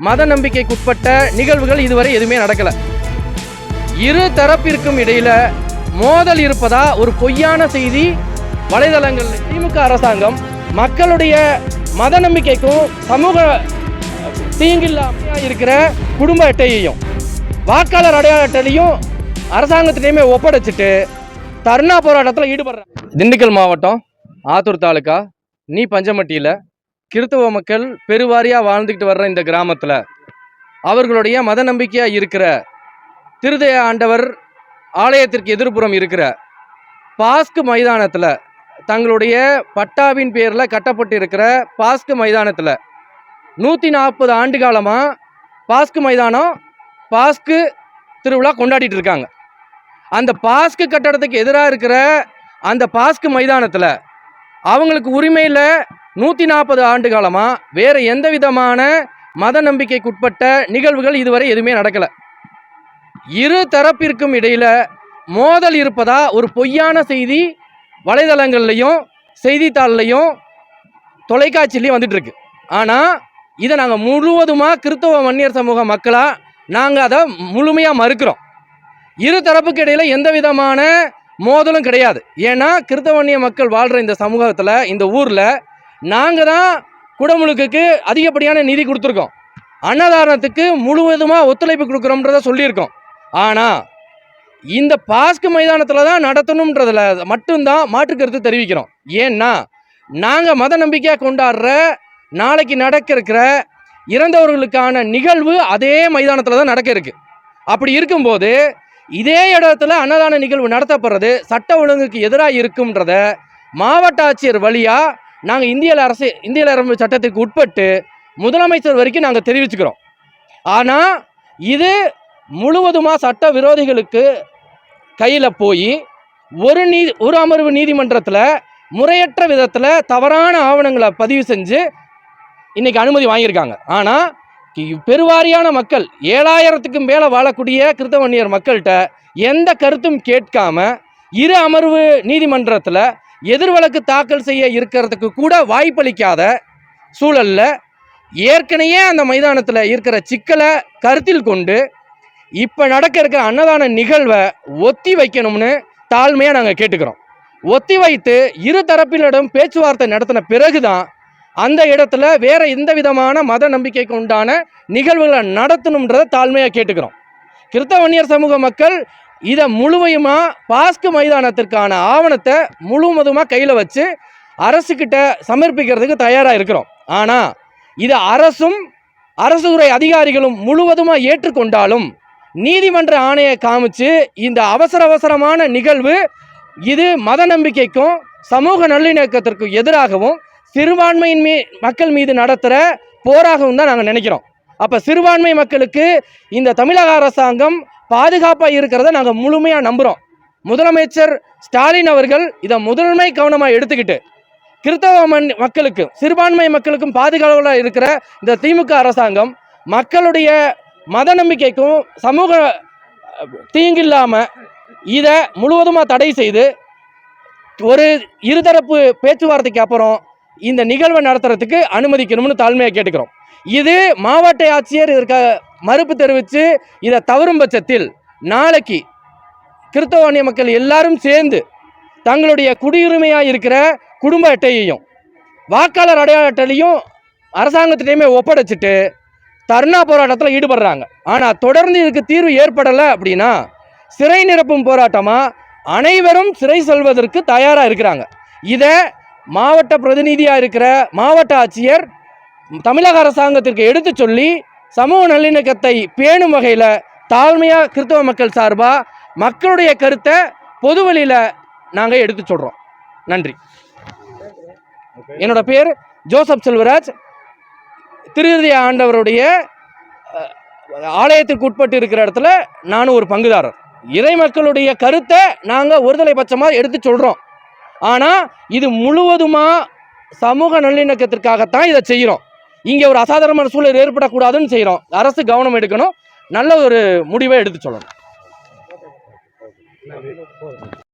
மத நம்பிக்கைக்குட்பட்ட நிகழ்வுகள் இதுவரை எதுவுமே நடக்கல. இரு தரப்பிற்கும் இடையில மோதல் இருப்பதா ஒரு பொய்யான செய்தி? வலைதளங்கள் திமுக அரசாங்கம் மக்களுடைய மத நம்பிக்கைக்கும் சமூக தீங்கில்லாமையாக இருக்கிற குடும்ப அட்டையையும் வாக்காளர் அடையாள அட்டையையும் அரசாங்கத்திலையுமே ஒப்படைச்சிட்டு தர்ணா போராட்டத்தில் ஈடுபடுறாங்க. திண்டுக்கல் மாவட்டம் ஆத்தூர் தாலுக்கா நீ பஞ்சமட்டியில் கிறித்துவ மக்கள் பெருவாரியாக வாழ்ந்துக்கிட்டு வர்ற இந்த கிராமத்தில் அவர்களுடைய மத நம்பிக்கையாக இருக்கிற திருதய ஆண்டவர் ஆலயத்திற்கு எதிர்ப்புறம் இருக்கிற பாஸ்கு மைதானத்தில் தங்களுடைய பட்டாவின் பேரில் கட்டப்பட்டு இருக்கிற பாஸ்கு மைதானத்தில் நூற்றி நாற்பது ஆண்டு காலமாக பாஸ்கு மைதானம் பாஸ்கு திருவிழா கொண்டாடிட்டு இருக்காங்க. அந்த பாஸ்கு கட்டடத்துக்கு எதிராக இருக்கிற அந்த பாஸ்கு மைதானத்தில் அவங்களுக்கு உரிமையில் நூற்றி நாற்பது ஆண்டு காலமாக வேறு எந்த விதமான மத நம்பிக்கைக்குட்பட்ட நிகழ்வுகள் இதுவரை எதுவுமே நடக்கலை. இரு தரப்பிற்கும் இடையில் மோதல் இருப்பதா? ஒரு பொய்யான செய்தி வலைதளங்கள்லையும் செய்தித்தாள்லையும் தொலைக்காட்சிலையும் வந்துட்டுருக்கு. ஆனால் இதை நாங்கள் முழுவதுமாக கிறிஸ்தவ மன்னியர் சமூக மக்களாக நாங்கள் அதை முழுமையாக மறுக்கிறோம். இரு தரப்புக்கு இடையில் எந்த விதமான மோதலும் கிடையாது. ஏன்னா கிறிஸ்தவன்னிய மக்கள் வாழ்கிற இந்த சமூகத்தில் இந்த ஊரில் நாங்கள் தான் குடமுழுக்குக்கு அதிகப்படியான நிதி கொடுத்துருக்கோம். அன்னதானத்துக்கு முழுவதுமாக ஒத்துழைப்பு கொடுக்குறோம்ன்றத சொல்லியிருக்கோம். ஆனால் இந்த பாஸ்கு மைதானத்தில் தான் நடத்தணுன்றதில் மட்டும்தான் மாற்று கருத்து தெரிவிக்கிறோம். ஏன்னா நாங்கள் மத நம்பிக்கையாக கொண்டாடுற நாளைக்கு நடக்க இருக்கிற இறந்தவர்களுக்கான நிகழ்வு அதே மைதானத்தில் தான் நடக்க இருக்கு. அப்படி இருக்கும்போது இதே இடத்துல அன்னதான நிகழ்வு நடத்தப்படுறது சட்ட ஒழுங்குக்கு எதிராக இருக்கும்ன்றத மாவட்ட ஆட்சியர் வழியாக நாங்கள் இந்திய அரசு இந்திய அரசு சட்டத்துக்கு உட்பட்டு முதலமைச்சர் வரைக்கும் நாங்கள் தெரிவிச்சுக்கிறோம். ஆனால் இது முழுவதுமாக சட்ட விரோதிகளுக்கு கையில் போய் ஒரு நீ ஒரு அமர்வு நீதிமன்றத்தில் முறையற்ற விதத்தில் தவறான ஆவணங்களை பதிவு செஞ்சு இன்னைக்கு அனுமதி வாங்கியிருக்காங்க. ஆனால் பெருவாரியான மக்கள் ஏழாயிரத்துக்கும் மேலே வாழக்கூடிய கிறித்தவன்னியர் மக்கள்கிட்ட எந்த கருத்தும் கேட்காம இரு அமர்வு நீதிமன்றத்தில் எதிர் வழக்கு தாக்கல் செய்ய இருக்கிறதுக்கு கூட வாய்ப்பளிக்காத சூழலில் ஏற்கனவே அந்த மைதானத்தில் இருக்கிற சிக்கலை கருத்தில் கொண்டு இப்போ நடக்க இருக்கிற அன்னதான நிகழ்வை ஒத்தி வைக்கணும்னு தாழ்மையாக நாங்கள் கேட்டுக்கிறோம். ஒத்தி வைத்து இரு தரப்பினரிடம் பேச்சுவார்த்தை நடத்தின பிறகுதான் அந்த இடத்துல வேறு எந்த விதமான மத நம்பிக்கைக்கு உண்டான நிகழ்வுகளை நடத்தணுன்றதை தாழ்மையாக கேட்டுக்கிறோம். கிறித்தவன்னியர் சமூக மக்கள் இதை முழுமையுமாக பாஸ்கு மைதானத்திற்கான ஆவணத்தை முழுவதுமாக கையில் வச்சு அரசுக்கிட்ட சமர்ப்பிக்கிறதுக்கு தயாராக இருக்கிறோம். ஆனால் இதை அரசும் அரசு துறை அதிகாரிகளும் முழுவதுமாக ஏற்றுக்கொண்டாலும் நீதிமன்ற ஆணையை காமிச்சு இந்த அவசர அவசரமான நிகழ்வு இது மத நம்பிக்கைக்கும் சமூக நல்லிணக்கத்திற்கும் எதிராகவும் சிறுபான்மையின் மீ மக்கள் மீது நடத்துகிற போராகவும் தான் நாங்கள் நினைக்கிறோம். அப்போ சிறுபான்மை மக்களுக்கு இந்த தமிழக அரசாங்கம் பாதுகாப்பாக இருக்கிறத நாங்கள் முழுமையாக நம்புகிறோம் முதலமைச்சர் ஸ்டாலின் அவர்கள் இதை முதன்மை கவனமாக எடுத்துக்கிட்டு கிறிஸ்தவ மண் மக்களுக்கு சிறுபான்மை மக்களுக்கும் பாதுகாவலாக இருக்கிற இந்த திமுக அரசாங்கம் மக்களுடைய மத நம்பிக்கைக்கும் சமூக தீங்கில்லாமல் இதை முழுவதுமாக தடை செய்து ஒரு இருதரப்பு பேச்சுவார்த்தைக்கு அப்புறம் இந்த நிகழ்வை நடத்துறதுக்கு அனுமதிக்கணும்னு தாழ்மையாக கேட்டுக்கிறோம். இது மாவட்ட ஆட்சியர் இருக்க மறுப்பு தெரிவித்து இதை தவறும் பட்சத்தில் நாளைக்கு கிறிஸ்தவானிய மக்கள் எல்லாரும் சேர்ந்து தங்களுடைய குடியுரிமையாக இருக்கிற குடும்ப அட்டையையும் வாக்காளர் அடையாள அட்டையிலையும் அரசாங்கத்திட்டையுமே ஒப்படைச்சிட்டு தர்ணா போராட்டத்தில் ஈடுபடுறாங்க. ஆனால் தொடர்ந்து இதுக்கு தீர்வு ஏற்படலை அப்படின்னா சிறை நிரப்பும் போராட்டமாக அனைவரும் சிறை செல்வதற்கு தயாராக இருக்கிறாங்க. இதை மாவட்ட பிரதிநிதியாக இருக்கிற மாவட்ட ஆட்சியர் தமிழக அரசாங்கத்திற்கு எடுத்து சொல்லி சமூக நல்லிணக்கத்தை பேணும் வகையில் தாழ்மையாக கிறிஸ்தவ மக்கள் சார்பாக மக்களுடைய கருத்தை பொது வழியில் நாங்கள் எடுத்து சொல்கிறோம் நன்றி. என்னோட பேர் ஜோசப் செல்வராஜ். திருதிய ஆண்டவருடைய ஆலயத்திற்கு உட்பட்டு இருக்கிற இடத்துல நானும் ஒரு பங்குதாரர். இறை மக்களுடைய கருத்தை நாங்கள் ஒருதலை பட்சமாக எடுத்து சொல்கிறோம் ஆனால் இது முழுவதுமாக சமூக நல்லிணக்கத்திற்காகத்தான் இதை செய்கிறோம். இங்கே ஒரு அசாதாரணமான சூழல் ஏற்படக்கூடாதுன்னு செய்கிறோம். அரசு கவனம் எடுக்கணும். நல்ல ஒரு முடிவை எடுத்து சொல்லணும்.